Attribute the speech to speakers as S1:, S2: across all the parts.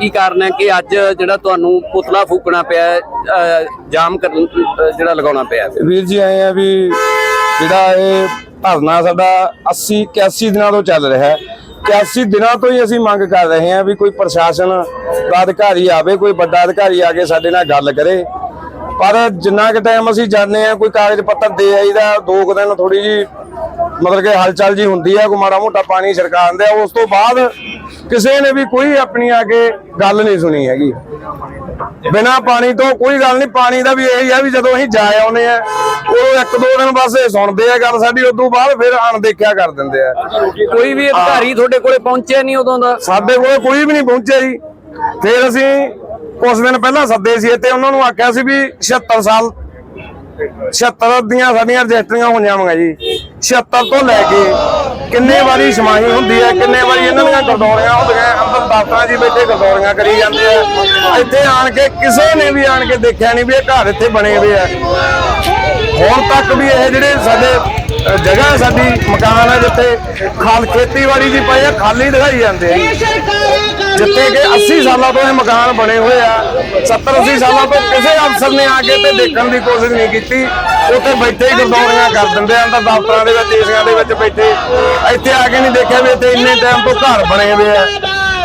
S1: ਕੀ ਕਾਰਨ ਹੈ ਕਿ ਅੱਜ ਜਿਹੜਾ ਤੁਹਾਨੂੰ ਪੁਤਲਾ ਫੂਕਣਾ ਪਿਆ ਹੈ, ਅ, ਜਾਮ ਕਰਨ ਜਿਹੜਾ ਲਗਾਉਣਾ ਪਿਆ ਹੈ?
S2: ਵੀਰ ਜੀ ਆਏ ਆ ਵੀ ਜਿਹੜਾ ਇਹ ਧਰਨਾ ਸਾਡਾ 80 81 ਦਿਨਾਂ ਤੋਂ ਚੱਲ ਰਿਹਾ ਹੈ 81 ਦਿਨਾਂ ਤੋਂ ਹੀ ਅਸੀਂ ਮੰਗ ਕਰ ਰਹੇ ਹਾਂ ਵੀ ਕੋਈ ਪ੍ਰਸ਼ਾਸਨ ਦਾ ਅਧਿਕਾਰੀ ਆਵੇ ਕੋਈ ਵੱਡਾ ਅਧਿਕਾਰੀ ਆ ਕੇ ਸਾਡੇ ਨਾਲ ਗੱਲ ਕਰੇ ਪਰ ਜਿੰਨਾ ਕੁ ਟਾਈਮ ਅਸੀਂ ਜਾਂਦੇ ਆ ਕੋਈ ਕਾਗਜ਼ ਪੱਤਰ ਦੇ ਆਈਦਾ ਦੋ ਕੁ ਦਿਨ ਥੋੜੀ ਜੀ ਮਤਲਬ ਕਿ ਹਲਚਲ ਜੀ ਹੁੰਦੀ ਹੈ ਕੋਈ ਮਾੜਾ ਮੋਟਾ ਪਾਣੀ ਛਿੜਕਾ ਦਿੰਦੇ ਆ ਉਸ ਤੋਂ ਬਾਅਦ ਕਿਸੇ ਨੇ ਵੀ ਕੋਈ ਆਪਣੀ ਆ ਕੇ ਗੱਲ ਨਹੀਂ ਸੁਣੀ ਹੈਗੀ। ਬਿਨਾ ਪਾਣੀ ਤੋਂ ਕੋਈ ਗੱਲ ਨਹੀਂ ਪਾਣੀ ਦਾ ਵੀ ਇਹ ਆ ਵੀ ਜਦੋਂ ਅਸੀਂ ਜਾ ਆਉਨੇ ਆ ਉਹ ਇੱਕ ਦੋ ਦਿਨ ਬਸ ਇਹ ਸੁਣਦੇ ਆ ਗੱਲ ਸਾਡੀ ਉਦੋਂ ਬਾਅਦ ਫਿਰ ਅਣਦੇਖਿਆ ਕਰ ਦਿੰਦੇ ਆ।
S1: ਕੋਈ ਵੀ ਅਧਿਕਾਰੀ ਤੁਹਾਡੇ ਕੋਲੇ ਪਹੁੰਚਿਆ ਨਹੀਂ ਉਦੋਂ ਦਾ?
S2: ਸਾਡੇ ਕੋਲ ਕੋਈ ਵੀ ਨਹੀਂ ਪਹੁੰਚਿਆ ਜੀ। ਫਿਰ ਅਸੀਂ ਕੁਝ ਦਿਨ ਪਹਿਲਾਂ ਸੱਦੇ ਸੀ ਤੇ ਉਹਨਾਂ ਨੂੰ ਆਖਿਆ ਸੀ ਵੀ 76 ਸਾਲ 76 ਦੀਆਂ ਸਾਡੀਆਂ ਰਜਿਸਟਰੀਆਂ ਹੋਈਆਂ ਵਾਂ ਜੀ। 76 ਤੋਂ ਲੈ ਕੇ ਕਿੰਨੇ ਵਾਰੀ ਸਮਾਹੀ ਹੁੰਦੀ ਹੈ, ਕਿੰਨੇ ਵਾਰੀ ਇਹਨਾਂ ਦੀਆਂ ਗਰਦੌਰੀਆਂ ਹੁੰਦੀਆਂ ਅੰਦਰ ਦਫ਼ਤਰਾਂ ਜੀ ਬੈਠੇ ਗਰਦੌਰੀਆਂ ਕਰੀ ਜਾਂਦੇ ਆ। ਇੱਥੇ ਆਣ ਕੇ ਕਿਸੇ ਨੇ ਵੀ ਆਣ ਕੇ ਦੇਖਿਆ ਨਹੀਂ ਵੀ ਇਹ ਘਰ ਇੱਥੇ ਬਣੇ ਹੋਏ ਆ। ਹੁਣ ਤੱਕ ਵੀ ਇਹ ਜਿਹੜੇ ਸਾਡੇ ਜਗ੍ਹਾ ਸਾਡੀ, ਮਕਾਨ ਹੈ ਜਿੱਥੇ ਖਾਲ ਖੇਤੀਬਾੜੀ ਦੀ ਪਏ ਆ ਖਾਲੀ ਦਿਖਾਈ ਜਾਂਦੇ ਆ। ਜੀ। ਜਿੱਥੇ ਕਿ 80 ਸਾਲਾਂ ਤੋਂ ਇਹ ਮਕਾਨ ਬਣੇ ਹੋਏ ਆ। 70 80 ਸਾਲਾਂ ਤੋਂ ਕਿਸੇ ਅਫਸਰ ਨੇ ਆ ਕੇ ਤੇ ਦੇਖਣ ਦੀ ਕੋਸ਼ਿਸ਼ ਨਹੀਂ ਕੀਤੀ। ਉੱਥੇ ਬੈਠੇ ਹੀ ਗਰਦੌਰੀਆਂ ਕਰ ਦਿੰਦੇ ਆ, ਤਾਂ ਦਫ਼ਤਰਾਂ ਦੇ ਵਿੱਚ, ਏਸੀਆਂ ਦੇ ਵਿੱਚ ਬੈਠੇ। ਇੱਥੇ ਆ ਕੇ ਨਹੀਂ ਦੇਖਿਆ ਵੀ ਇੱਥੇ ਇੰਨੇ ਟਾਈਮ ਤੋਂ ਘਰ ਬਣੇ ਹੋਏ ਆ।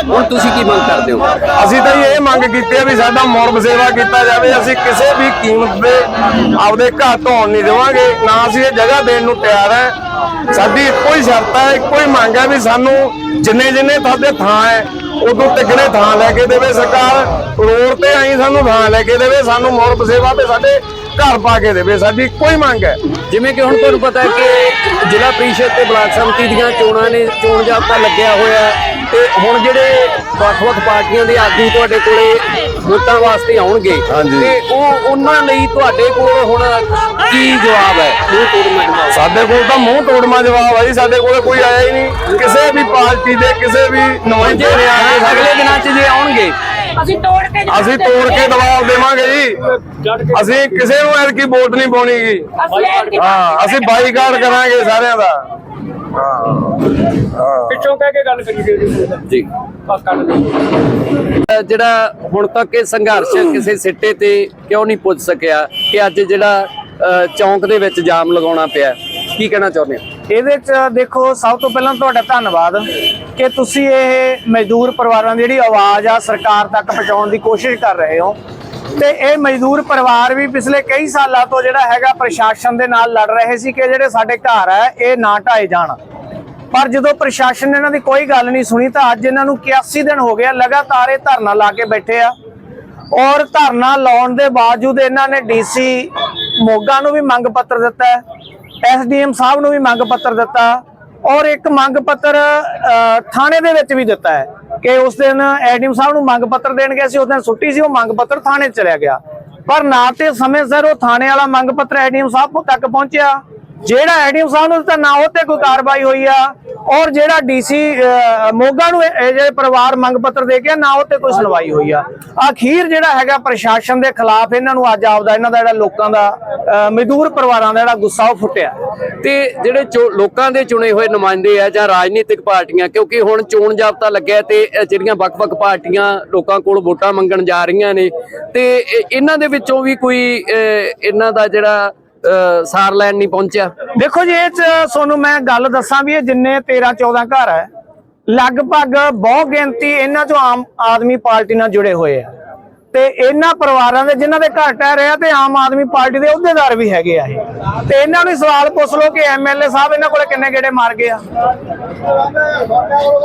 S1: ਹੁਣ ਤੁਸੀਂ ਕੀ ਮੰਗ ਕਰਦੇ ਹੋ?
S2: ਅਸੀਂ ਤਾਂ ਇਹ ਮੰਗ ਕੀਤੀ ਹੈ ਵੀ ਸਾਡਾ ਮੁਰਬ ਸੇਵਾ ਕੀਤਾ ਜਾਵੇ, ਅਸੀਂ ਕਿਸੇ ਵੀ ਕੀਮਤ ਤੇ ਆਪਦੇ ਘਰ ਧੋਣ ਨਹੀਂ ਦੇਵਾਂਗੇ, ਨਾ ਅਸੀਂ ਇਹ ਜਗ੍ਹਾ ਦੇਣ ਨੂੰ ਤਿਆਰ ਹੈ ਸਾਡੀ ਇੱਕੋ ਹੀ ਸ਼ਰਤ ਹੈ ਇੱਕੋ ਹੀ ਮੰਗ ਹੈ ਵੀ ਸਾਨੂੰ ਜਿੰਨੇ ਜਿੰਨੇ ਤੁਹਾਡੇ ਥਾਂ ਹੈ, ਉਦੋਂ ਤਿੱਗਣੇ ਥਾਂ ਲੈ ਕੇ ਦੇਵੇ ਸਰਕਾਰ। ਰੋਡ ਤੇ ਆਈ ਸਾਨੂੰ ਥਾਂ ਲੈ ਕੇ ਦੇਵੇ, ਸਾਨੂੰ ਮੁਰਬ ਸੇਵਾ ਤੇ ਸਾਡੇ ਘਰ ਪਾ ਕੇ ਦੇਵੇ ਸਾਡੀ ਇੱਕੋ ਹੀ ਮੰਗ ਹੈ।
S1: ਜਿਵੇਂ ਕਿ ਹੁਣ ਤੁਹਾਨੂੰ ਪਤਾ ਹੈ ਕਿ ਜ਼ਿਲ੍ਹਾ ਪ੍ਰੀਸ਼ਦ ਤੇ ਬਲਾਕ ਸੰਮਤੀ ਦੀਆਂ ਚੋਣਾਂ ਨੇ ਚੋਣ ਜਾਬਤਾ ਲੱਗਿਆ ਹੋਇਆ ਤੇ ਹੁਣ ਜਿਹੜੇ ਵੱਖ-ਵੱਖ ਪਾਰਟੀਆਂ ਦੇ ਆਗੂ ਤੁਹਾਡੇ ਕੋਲੇ ਵੋਟਾਂ ਵਾਸਤੇ ਆਉਣਗੇ। ਤੇ ਉਹ ਉਹਨਾਂ ਲਈ ਤੁਹਾਡੇ ਕੋਲ ਹੁਣ ਕੀ ਜਵਾਬ ਹੈ? ਮੂੰਹ ਜਵਾਬ।
S2: ਸਾਡੇ ਕੋਲ ਤਾਂ ਮੂੰਹ ਤੋੜਮਾ ਜਵਾਬ ਹੈ ਜੀ ਸਾਡੇ ਕੋਲ ਕੋਈ ਆਇਆ ਹੀ ਨਹੀਂ। ਕਿਸੇ ਵੀ ਪਾਰਟੀ ਦੇ ਕਿਸੇ ਵੀ ਨੁਮਾਇੰਦੇ ਨੇ ਆ ਕੇ
S1: ਅਗਲੇ ਦਿਨਾਂ 'ਚ ਜੇ ਆਉਣਗੇ
S3: ਅਸੀਂ ਤੋੜ ਕੇ
S2: ਅਸੀਂ ਤੋੜ ਕੇ ਦਬਾਅ ਦੇਵਾਂਗੇ ਜੀ। ਅਸੀਂ ਕਿਸੇ ਨੂੰ ਐਤਕੀ ਵੋਟ ਨਹੀਂ ਪਾਉਣੀ
S3: ਐਤਕੀ
S2: ਹਾਂ ਅਸੀਂ ਬਾਈਕਾਟ ਕਰਾਂਗੇ ਸਾਰਿਆਂ ਦਾ।
S4: ਪਿੱਛੋਂ ਕਹਿ ਕੇ ਗੱਲ ਕਰੀਏ ਜੀ।
S1: ਜੀ।
S4: ਪੱਕਾ
S1: ਜਿਹੜਾ ਹੁਣ ਤੱਕ ਇਹ ਸੰਘਰਸ਼ ਕਿਸੇ ਸਿੱਟੇ ਤੇ ਕਿਉਂ ਨਹੀਂ ਪੁੱਜ ਸਕਿਆ ਕਿ ਅੱਜ ਜਿਹੜਾ ਚੌਂਕ ਦੇ ਵਿੱਚ ਜਾਮ ਲਗਾਉਣਾ ਪਿਆ ਕੀ ਕਹਿਣਾ ਚਾਹੁੰਦੇ ਹੋ?
S5: ਇਹਦੇ ਚ ਦੇਖੋ, ਸਭ ਤੋਂ ਪਹਿਲਾਂ ਤੁਹਾਡਾ ਧੰਨਵਾਦ ਕਿ ਤੁਸੀਂ ਇਹ ਮਜ਼ਦੂਰ ਪਰਿਵਾਰਾਂ ਦੀ ਜਿਹੜੀ ਆਵਾਜ਼ ਆ ਸਰਕਾਰ ਤੱਕ ਪਹੁੰਚਾਉਣ ਦੀ ਕੋਸ਼ਿਸ਼ ਕਰ ਰਹੇ ਹੋ। ਤੇ ਇਹ ਮਜ਼ਦੂਰ ਪਰਿਵਾਰ ਵੀ ਪਿਛਲੇ ਕਈ ਸਾਲਾਂ ਤੋਂ ਜਿਹੜਾ ਹੈਗਾ ਪ੍ਰਸ਼ਾਸਨ ਦੇ ਨਾਲ ਲੜ ਰਹੇ ਸੀ ਕਿ ਜਿਹੜੇ ਸਾਡੇ ਘਰ ਹੈ ਇਹ ਨਾ ਢਾਏ ਜਾਣ। ਪਰ ਜਦੋਂ ਪ੍ਰਸ਼ਾਸਨ ਨੇ ਇਹਨਾਂ ਦੀ ਕੋਈ ਗੱਲ ਨਹੀਂ ਸੁਣੀ ਤਾਂ ਅੱਜ ਇਹਨਾਂ ਨੂੰ 81 ਦਿਨ ਹੋ ਗਿਆ ਲਗਾਤਾਰ ਇਹ ਧਰਨਾ ਲਾ ਕੇ ਬੈਠੇ ਆ। ਔਰ ਧਰਨਾ ਲਾਉਣ ਦੇ ਬਾਵਜੂਦ ਇਹਨਾਂ ਨੇ ਡੀਸੀ ਮੋਗਾ ਨੂੰ ਵੀ ਮੰਗ ਪੱਤਰ ਦਿੱਤਾ ਹੈ। ਐਸਡੀਐਮ ਸਾਹਿਬ ਨੂੰ ਵੀ ਮੰਗ ਪੱਤਰ ਦਿੱਤਾ ਔਰ ਇੱਕ ਮੰਗ ਪੱਤਰ ਅ, ਥਾਣੇ ਦੇ ਵਿੱਚ ਵੀ ਦਿੱਤਾ ਹੈ ਕਿ ਉਸ ਦਿਨ ਐਸਡੀਐਮ ਸਾਹਿਬ ਨੂੰ ਮੰਗ ਪੱਤਰ ਦੇਣ ਗਿਆ ਸੀ ਉਸ ਦਿਨ ਛੁੱਟੀ ਸੀ ਉਹ ਮੰਗ ਪੱਤਰ ਥਾਣੇ ਚਲਿਆ ਗਿਆ। ਪਰ ਨਾ ਤੇ ਸਮੇਂ ਸਿਰ ਉਹ ਥਾਣੇ ਵਾਲਾ ਮੰਗ ਪੱਤਰ ਐਸਡੀਐਮ ਸਾਹਿਬ ਤੱਕ ਪਹੁੰਚਿਆ। ਜਿਹੜਾ ਐਡੀਐਮ ਸਾਹਿਬ ਨੂੰ ਦਿੱਤਾ ਨਾ ਉਹ ਤੇ ਕੋਈ ਕਾਰਵਾਈ ਹੋਈ ਆ। ਔਰ ਜਿਹੜਾ ਡੀਸੀ ਮੋਗਾ ਨੂੰ ਇਹ ਜਿਹੜੇ ਪਰਿਵਾਰ ਮੰਗ ਪੱਤਰ ਦੇ ਕੇ ਨਾ ਉਹ ਤੇ ਕੋਈ ਸੁਣਵਾਈ ਹੋਈ ਆ। ਅਖੀਰ ਜਿਹੜਾ ਹੈਗਾ ਪ੍ਰਸ਼ਾਸਨ ਦੇ ਖਿਲਾਫ ਇਹਨਾਂ ਨੂੰ ਅੱਜ ਆਪਦਾ ਇਹਨਾਂ ਦਾ ਜਿਹੜਾ ਲੋਕਾਂ ਦਾ ਮਜ਼ਦੂਰ ਪਰਿਵਾਰਾਂ ਦਾ ਜਿਹੜਾ ਗੁੱਸਾ ਉਹ ਫੁੱਟਿਆ।
S1: ਤੇ ਜਿਹੜੇ ਲੋਕਾਂ ਦੇ ਚੁਣੇ ਹੋਏ ਨੁਮਾਇੰਦੇ ਆ ਜਾਂ ਰਾਜਨੀਤਿਕ ਪਾਰਟੀਆਂ ਕਿਉਂਕਿ ਹੁਣ ਚੋਣ ਜਾਬਤਾ ਲੱਗਿਆ ਤੇ ਜਿਹੜੀਆਂ ਵੱਖ-ਵੱਖ ਪਾਰਟੀਆਂ ਲੋਕਾਂ ਕੋਲ ਵੋਟਾਂ ਮੰਗਣ ਜਾ ਰਹੀਆਂ ਨੇ ਤੇ ਇਹਨਾਂ ਦੇ ਵਿੱਚੋਂ ਵੀ ਕੋਈ ਅਹ, ਇਹਨਾਂ ਦਾ ਜਿਹੜਾ ਸਾਰ ਲੈਣ ਨਹੀਂ ਪਹੁੰਚਿਆ।
S5: ਦੇਖੋ ਜੀ, ਇਹ ਚ ਤੁਹਾਨੂੰ ਮੈਂ ਗੱਲ ਦੱਸਾਂ ਵੀ ਇਹ ਜਿੰਨੇ 13 14 ਘਰ ਹੈ ਲਗਭਗ ਬਹੁ ਗਿਣਤੀ ਇਹਨਾਂ ਚੋਂ ਆਮ ਆਦਮੀ ਪਾਰਟੀ ਨਾਲ ਜੁੜੇ ਹੋਏ ਆ। ਤੇ ਇਹਨਾਂ ਪਰਿਵਾਰਾਂ ਦੇ ਜਿਨ੍ਹਾਂ ਦੇ ਘਰ ਟਹਿ ਰਿਹਾ ਤੇ ਆਮ ਆਦਮੀ ਪਾਰਟੀ ਦੇ ਅਹੁਦੇਦਾਰ ਵੀ ਹੈਗੇ ਆ ਇਹ। ਤੇ ਇਹਨਾਂ ਨੂੰ ਸਵਾਲ ਪੁੱਛ ਲਓ ਕਿ ਐਮਐਲਏ ਸਾਹਿਬ ਇਹਨਾਂ ਕੋਲੇ ਕਿੰਨੇ ਗੇੜੇ ਮਾਰ ਗਏ ਆ?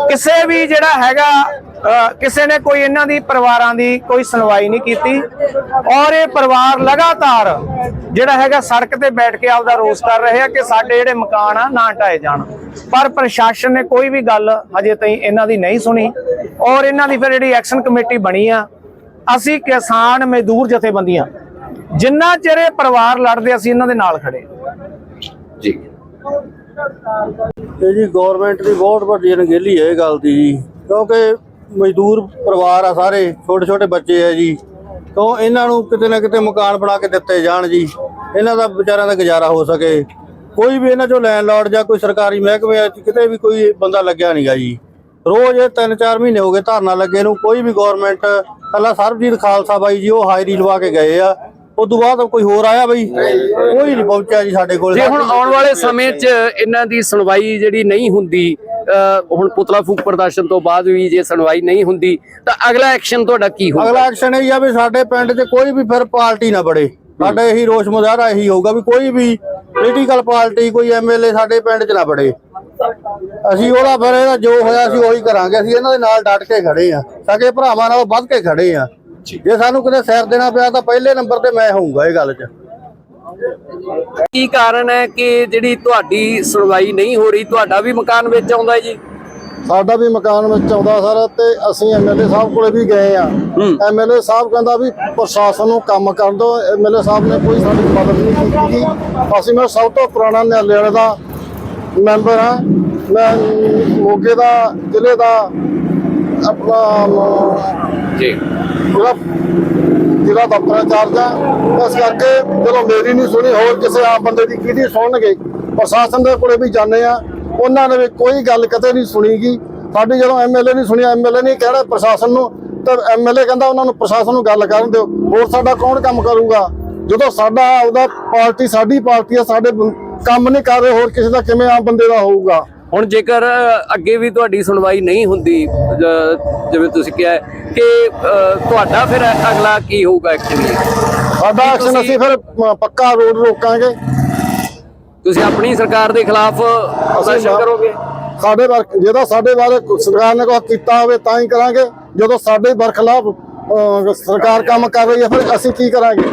S5: ਕਿਸੇ ਵੀ ਜਿਹੜਾ ਹੈਗਾ ਕਿਸੇ ਨੇ ਕੋਈ ਇਹਨਾਂ ਦੀ ਪਰਿਵਾਰਾਂ ਦੀ ਕੋਈ ਸੁਣਵਾਈ ਨਹੀਂ ਕੀਤੀ ਔਰ ਇਹ ਪਰਿਵਾਰ ਲਗਾਤਾਰ ਜਿਹੜਾ ਹੈਗਾ ਸੜਕ ਤੇ ਬੈਠ ਕੇ ਆਪਦਾ ਰੋਸ ਕਰ ਰਹੇ ਆ ਕਿ ਸਾਡੇ ਜਿਹੜੇ ਮਕਾਨ ਆ ਨਾ ਢਾਏ ਜਾਣ। ਪਰ ਪ੍ਰਸ਼ਾਸਨ ਨੇ ਕੋਈ ਵੀ ਗੱਲ ਹਜੇ ਤਾਈਂ ਇਹਨਾਂ ਦੀ ਨਹੀਂ ਸੁਣੀ ਔਰ ਇਹਨਾਂ ਦੀ ਫਿਰ ਜਿਹੜੀ ਐਕਸ਼ਨ ਕਮੇਟੀ ਬਣੀ ਆ ਅਸੀਂ ਕਿਸਾਨ ਮਜ਼ਦੂਰ ਜਥੇਬੰਦੀਆਂ ਜਿੰਨਾ ਚਿਰ ਇਹ ਪਰਿਵਾਰ ਲੜਦੇ ਅਸੀਂ ਇਹਨਾਂ ਦੇ ਨਾਲ ਖੜੇ
S1: ਜੀ।
S6: ਇਹ ਜੀ ਗਵਰਨਮੈਂਟ ਦੀ ਬਹੁਤ ਵੱਡੀ ਅਣਗਹਿਲੀ ਹੈ ਇਹ ਗੱਲ ਦੀ ਜੀ। ਕਿਉਂਕਿ ਮਜ਼ਦੂਰ ਪਰਿਵਾਰ ਆ ਸਾਰੇ ਛੋਟੇ ਛੋਟੇ ਬੱਚੇ ਆ ਜੀ। ਤੋਂ ਇਹਨਾਂ ਨੂੰ ਕਿਤੇ ਨਾ ਕਿਤੇ ਮਕਾਨ ਬਣਾ ਕੇ ਦਿੱਤੇ ਜਾਣ ਜੀ। ਇਹਨਾਂ ਦਾ ਵਿਚਾਰਿਆਂ ਦਾ ਗੁਜ਼ਾਰਾ ਹੋ ਸਕੇ। ਕੋਈ ਵੀ ਇਹਨਾਂ ਚੋਂ ਲੈਂਡਲੌਰਡ ਜਾਂ ਕੋਈ ਸਰਕਾਰੀ ਮਹਿਕਮੇ ਵਿੱਚ ਕਿਤੇ ਵੀ ਕੋਈ ਬੰਦਾ ਲੱਗਿਆ ਨਹੀਂਗਾ ਜੀ। ਰੋਜ਼ ਇਹ 3-4 ਮਹੀਨੇ ਹੋ ਗਏ ਧਰਨਾ ਲੱਗੇ ਨੂੰ ਕੋਈ ਵੀ ਗਵਰਨਮੈਂਟ ਪਹਿਲਾਂ ਸਰਬਜੀਤ ਖਾਲਸਾ ਬਾਈ ਜੀ ਉਹ ਹਾਜ਼ਰੀ ਲਵਾ ਕੇ ਗਏ ਆ। ਉਸ ਤੋਂ ਬਾਅਦ ਕੋਈ ਹੋਰ ਆਇਆ ਬਈ? ਕੋਈ ਨਹੀਂ ਪਹੁੰਚਿਆ ਜੀ ਸਾਡੇ ਕੋਲ।
S1: ਜੇ ਹੁਣ ਆਉਣ ਵਾਲੇ ਸਮੇਂ 'ਚ ਇਹਨਾਂ ਦੀ ਸੁਣਵਾਈ ਜਿਹੜੀ ਨਹੀਂ ਹੁੰਦੀ ਹੁਣ ਪੁਤਲਾ ਫੂਕ ਪ੍ਰਦਰਸ਼ਨ ਤੋਂ ਬਾਅਦ ਵੀ ਜੇ ਸੁਣਵਾਈ ਨਹੀਂ ਹੁੰਦੀ ਤਾਂ ਅਗਲਾ ਐਕਸ਼ਨ ਤੁਹਾਡਾ ਕੀ ਹੋਊਗਾ?
S6: ਅਗਲਾ ਐਕਸ਼ਨ ਇਹ ਆ ਵੀ ਸਾਡੇ ਪਿੰਡ 'ਚ ਕੋਈ ਵੀ ਫਿਰ ਪਾਰਟੀ ਨਾ ਬੜੇ। ਸਾਡਾ ਇਹੀ ਰੋਸ ਮੁਜ਼ਾਹਰਾ ਇਹੀ ਹੋਊਗਾ ਵੀ ਕੋਈ ਵੀ ਪੋਲੀਟੀਕਲ ਪਾਰਟੀ ਕੋਈ ਐਮਐਲਏ ਸਾਡੇ ਪਿੰਡ 'ਚ ਨਾ ਬੜੇ। ਅਸੀਂ ਉਹਦਾ ਫਿਰ ਇਹਦਾ ਜੋ ਹੋਇਆ ਸੀ ਉਹੀ ਕਰਾਂਗੇ ਅਸੀਂ ਇਹਨਾਂ ਦੇ ਨਾਲ ਡਟ ਕੇ ਖੜੇ ਆ ਸਕੇ ਭਰਾਵਾਂ ਨਾਲ ਵੱਧ ਕੇ ਖੜੇ ਆ ਜੇ। ਸਾਨੂੰ ਕਿਤੇ ਸਿਰ ਦੇਣਾ ਪਿਆ ਤਾਂ ਪਹਿਲੇ ਨੰਬਰ ਤੇ ਮੈਂ ਹੋਊਗਾ ਇਹ ਗੱਲ 'ਚ।
S1: ਕੀ ਕਾਰਨ ਹੈ ਕਿ ਜਿਹੜੀ ਤੁਹਾਡੀ ਸੁਣਵਾਈ ਨਹੀਂ ਹੋ ਰਹੀ ਤੁਹਾਡਾ ਵੀ ਮਕਾਨ ਵਿੱਚ ਆਉਂਦਾ ਹੈ ਜੀ?
S3: ਸਾਡਾ ਵੀ ਮਕਾਨ ਵਿੱਚ ਆਉਂਦਾ ਸਰ ਤੇ ਅਸੀਂ ਐਮਐਲਏ ਸਾਹਿਬ ਕੋਲੇ ਵੀ ਗਏ ਆ ਐਮਐਲਏ ਸਾਹਿਬ ਕਹਿੰਦਾ ਵੀ ਪ੍ਰਸ਼ਾਸਨ ਨੂੰ ਕੰਮ ਕਰਨ ਦਿਓ ਐਮਐਲਏ ਸਾਹਿਬ ਨੇ ਕੋਈ ਸਾਡੀ ਮਦਦ ਨਹੀਂ ਕੀਤੀ। ਅਸੀਂ ਮੈਂ ਸਭ ਤੋਂ ਪੁਰਾਣਾ ਨਿਆਲੇ ਵਾਲੇ ਦਾ ਮੈਂਬਰ ਹਾਂ। ਮੈਂ ਮੋਗੇ ਦਾ ਜ਼ਿਲ੍ਹੇ ਦਾ ਆਪਣਾ
S1: ਜੀ।
S3: ਜਿਹੜਾ ਜਿਹੜਾ ਦਫ਼ਤਰ ਇੰਚਾਰਜ ਆ ਇਸ ਕਰਕੇ ਜਦੋਂ ਮੇਰੀ ਨਹੀਂ ਸੁਣੀ ਹੋਰ ਕਿਸੇ ਆਮ ਬੰਦੇ ਦੀ ਕਿਹਦੀ ਸੁਣਨਗੇ? ਪ੍ਰਸ਼ਾਸਨ ਦੇ ਕੋਲੇ ਵੀ ਜਾਂਦੇ ਆ ਉਹਨਾਂ ਨੇ ਵੀ ਕੋਈ ਗੱਲ ਕਦੇ ਨਹੀਂ ਸੁਣੀਗੀ। ਸਾਡੀ ਜਦੋਂ ਐਮਐਲਏ ਨਹੀਂ ਸੁਣਿਆ ਐਮਐਲਏ ਨਹੀਂ ਕਹਿਣਾ ਪ੍ਰਸ਼ਾਸਨ ਨੂੰ ਤਾਂ ਐਮਐਲਏ ਕਹਿੰਦਾ ਉਹਨਾਂ ਨੂੰ ਪ੍ਰਸ਼ਾਸਨ ਨੂੰ ਗੱਲ ਕਰਨ ਦਿਓ। ਹੋਰ ਸਾਡਾ ਕੌਣ ਕੰਮ ਕਰੂਗਾ? ਜਦੋਂ ਸਾਡਾ ਉਹਦਾ ਪਾਰਟੀ ਸਾਡੀ ਪਾਰਟੀ ਆ ਸਾਡੇ ਕੰਮ ਨਹੀਂ ਕਰ ਰਹੇ ਹੋਰ ਕਿਸੇ ਦਾ ਕਿਵੇਂ ਆਮ ਬੰਦੇ ਦਾ ਹੋਊਗਾ?
S1: ਹੁਣ ਜੇਕਰ ਅੱਗੇ ਵੀ ਤੁਹਾਡੀ ਸੁਣਵਾਈ ਨਹੀਂ ਹੁੰਦੀ ਜਿਵੇਂ ਤੁਸੀਂ ਕਿਹਾ ਕਿ ਤੁਹਾਡਾ ਫਿਰ ਅਗਲਾ ਕੀ ਹੋਊਗਾ ਐਕਚੁਅਲੀ
S3: ਸਾਡਾ ਐਕਸ਼ਨ ਅਸੀਂ ਫਿਰ ਪੱਕਾ ਰੋਡ ਰੋਕਾਂਗੇ।
S1: ਤੁਸੀਂ ਆਪਣੀ ਸਰਕਾਰ ਦੇ ਖਿਲਾਫ ਪ੍ਰਦਰਸ਼ਨ ਕਰੋਗੇ?
S3: ਸਾਡੇ ਜਿਹਦਾ ਸਾਡੇ ਬਾਰੇ ਸਰਕਾਰ ਨੇ ਕੁਛ ਕੀਤਾ ਹੋਵੇ ਤਾਂ ਹੀ ਕਰਾਂਗੇ। ਜਦੋਂ ਸਾਡੇ ਬਰਖਲਾਫ ਸਰਕਾਰ ਕੰਮ ਕਰ ਰਹੀ ਹੈ ਫਿਰ ਅਸੀਂ ਕੀ ਕਰਾਂਗੇ?